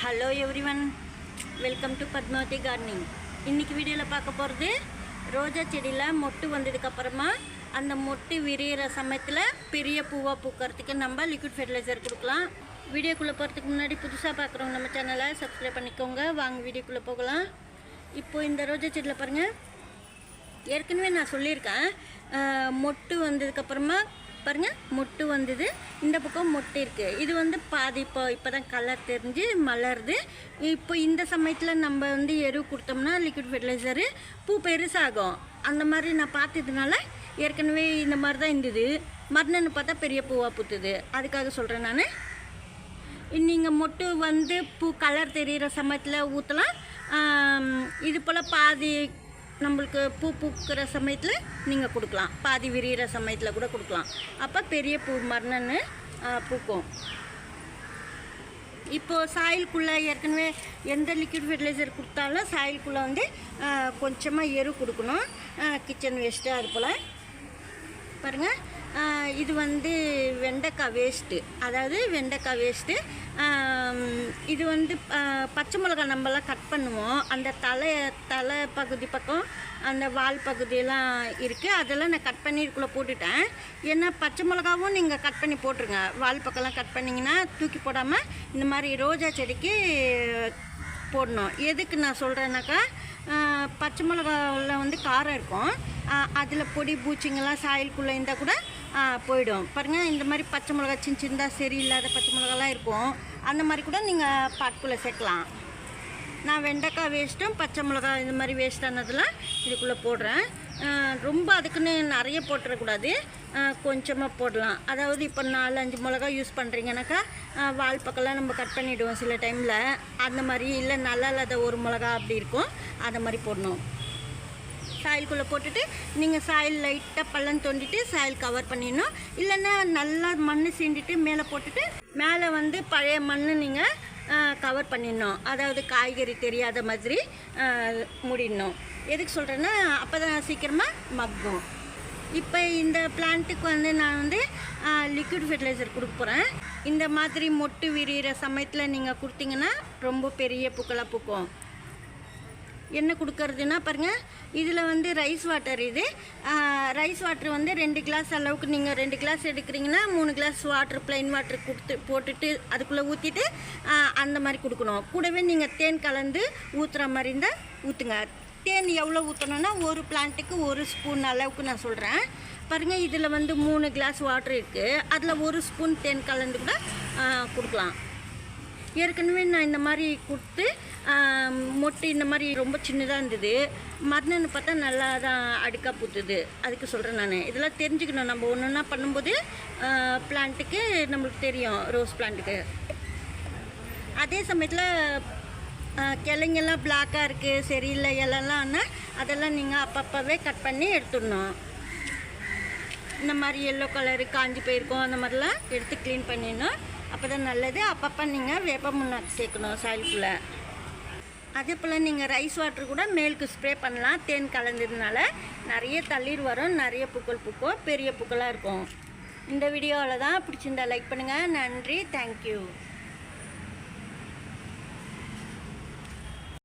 Hello everyone welcome to Padmavathi gardening இன்றைக்கி வீடியோவில் பார்க்க போகிறது ரோஜா செடியில் மொட்டு வந்ததுக்கப்புறமா அந்த மொட்டு விரியிற சமயத்தில் பெரிய பூவாக பூக்கிறதுக்கு நம்ம லிக்விட் ஃபெர்டிலைசர் கொடுக்கலாம். வீடியோக்குள்ளே போகிறதுக்கு முன்னாடி புதுசாக பார்க்குறவங்க நம்ம சேனலை சப்ஸ்கிரைப் பண்ணிக்கோங்க. வாங்க வீடியோக்குள்ளே போகலாம். இப்போது இந்த ரோஜா செடியில் பாருங்கள் ஏற்கனவே நான் சொல்லியிருக்கேன். மொட்டு வந்ததுக்கப்புறமா பாருங்கள் மொட்டு வந்தது. இந்த பக்கம் மொட்டு இருக்குது இது வந்து பாதி இப்போ இப்போ தான் கலர் தெரிஞ்சு மலருது. இப்போ இந்த சமயத்தில் நம்ம வந்து எரு கொடுத்தோம்னா லிக்விட் ஃபெர்டிலைசரு பூ பெருசாகும் அந்த மாதிரி நான் பார்த்ததுனால ஏற்கனவே இந்த மாதிரி தான் இருந்தது. மறுநாள் பார்த்தா பெரிய பூவாக பூத்துது. அதுக்காக சொல்கிறேன் நான். நீங்கள் மொட்டு வந்து பூ கலர் தெரிகிற சமயத்தில் ஊற்றலாம் இது போல் பாதி நம்மளுக்கு பூ பூக்கிற சமயத்தில் நீங்கள் கொடுக்கலாம். பாதி விரிகிற சமயத்தில் கூட கொடுக்கலாம். அப்போ பெரிய பூ மரணன்னு பூக்கும். இப்போது சாயிலுக்குள்ளே ஏற்கனவே எந்த லிக்விட் ஃபெர்டிலைசர் கொடுத்தாலும் சாயிலுக்குள்ளே வந்து கொஞ்சமாக எரு கொடுக்கணும். கிச்சன் வேஸ்ட்டு அது போல் பாருங்கள் இது வந்து வெண்டைக்காய் வேஸ்ட்டு அதாவது வெண்டைக்காய் வேஸ்ட்டு இது வந்து பச்சை மிளகாய் நம்மலாம் கட் பண்ணுவோம். அந்த தலை தலை பகுதி பக்கம் அந்த வால் பகுதியெல்லாம் இருக்குது அதெல்லாம் நான் கட் பண்ணி இதுக்குள்ளே போட்டுட்டேன். ஏன்னா பச்சை மிளகாவும் நீங்கள் கட் பண்ணி போட்டுருங்க. வால் பக்கம்லாம் கட் பண்ணிங்கன்னா தூக்கி போடாமல் இந்த மாதிரி ரோஜா செடிக்கு போடணும். எதுக்கு நான் சொல்கிறேன்னாக்கா பச்சை மிளகாவில் வந்து காரம் இருக்கும். அதில் பொடி பூச்சிங்கெல்லாம் சாயலுக்குள்ளே இருந்தால் கூட போயிடும். பாருங்கள் இந்த மாதிரி பச்சை மிளகா சின்ன சின்னதாக சரியில்லாத பச்சை மிளகாலாம் இருக்கும். அந்த மாதிரி கூட நீங்கள் பாட்டுக்குள்ளே சேர்க்கலாம். நான் வெண்டைக்காய் வேஸ்ட்டும் பச்சை மிளகா இந்த மாதிரி வேஸ்டானதெல்லாம் இதுக்குள்ளே போடுறேன். ரொம்ப அதுக்குன்னு நிறைய போட்டுறக்கூடாது. கொஞ்சமாக போடலாம். அதாவது இப்போ நாலு அஞ்சு மிளகா யூஸ் பண்ணுறீங்கனாக்கா வால் பக்கம்லாம் நம்ம கட் பண்ணிவிடுவோம் சில டைமில் அந்த மாதிரி இல்லை நல்லா இல்லாத ஒரு மிளகா அப்படி இருக்கும். அந்த மாதிரி போடணும். சாயிலுக்குள்ளே போட்டுட்டு நீங்கள் சாயில் லைட்டாக பள்ளம் தோண்டிட்டு சாயில் கவர் பண்ணிடணும். இல்லைன்னா நல்லா மண் சீண்டிட்டு மேலே போட்டுட்டு மேலே வந்து பழைய மண் நீங்கள் கவர் பண்ணிடணும். அதாவது காய்கறி தெரியாத மாதிரி முடிடணும் மூடிடணும். எதுக்கு சொல்கிறேன்னா அப்போ தான் சீக்கிரமாக மக்கும். இப்போ இந்த பிளான்ட்டுக்கு வந்து நான் வந்து லிக்விட் ஃபெர்டிலைசர் கொடுக்க போகிறேன் இந்த மாதிரி மொட்டு விரிகிற சமயத்தில் நீங்கள் கொடுத்தீங்கன்னா ரொம்ப பெரிய பூக்களாக பூக்கும். என்ன கொடுக்கறதுன்னா பாருங்கள் இதில் வந்து ரைஸ் வாட்டர் இது. ரைஸ் வாட்டர் வந்து ரெண்டு கிளாஸ் அளவுக்கு நீங்கள் ரெண்டு கிளாஸ் எடுக்கிறீங்கன்னா மூணு கிளாஸ் வாட்டர் ப்ளைன் வாட்டர் கொடுத்து போட்டுட்டு அதுக்குள்ளே ஊற்றிட்டு அந்த மாதிரி கொடுக்கணும். கூடவே நீங்கள் தேன் கலந்து ஊற்றுற மாதிரி இருந்தால் ஊற்றுங்க தேன் எவ்வளோ ஊற்றணும்னா ஒரு பிளான்ட்டுக்கு ஒரு ஸ்பூன் அளவுக்கு நான் சொல்கிறேன் பாருங்கள் இதில் வந்து மூணு கிளாஸ் வாட்டர் இருக்குது அதில் ஒரு ஸ்பூன் தேன் கலந்து கூட கொடுக்கலாம். ஏற்கனவே நான் இந்த மாதிரி கொடுத்து மொட்டு இந்த மாதிரி ரொம்ப சின்னதாக இருந்தது. மறுநாள் பார்த்தா நல்லா தான் அடுக்கா பூத்துது. அதுக்கு சொல்கிறேன் நான். இதெல்லாம் தெரிஞ்சுக்கணும். நம்ம ஒன்று ஒன்றா பண்ணும்போது பிளான்ட்டுக்கு நம்மளுக்கு தெரியும். ரோஸ் பிளான்ட்டுக்கு அதே சமயத்தில் கிளைங்கெல்லாம் பிளாக்காக இருக்குது சரியில்லை இலெல்லாம்னா அதெல்லாம் நீங்கள் அப்பப்போவே கட் பண்ணி எடுத்துடணும். இந்த மாதிரி எல்லோ கலரு காஞ்சி போயிருக்கோம். அந்த மாதிரிலாம் எடுத்து க்ளீன் பண்ணிடணும். அப்போ தான் நல்லது. அப்பப்போ நீங்கள் வேப்ப முன்னாக்கு சேர்க்கணும் சாயலுக்குள்ளே அதே போல் நீங்கள் ரைஸ் வாட்டர் கூட மேலுக்கு ஸ்ப்ரே பண்ணலாம். தேன் கலந்ததுனால நிறைய தள்ளிர் வரும். நிறைய பூக்கள் பூக்கும். பெரிய பூக்களாக இருக்கும். இந்த வீடியோவில் தான் பிடிச்சிருந்தா லைக் பண்ணுங்கள் நன்றி. தேங்க்யூ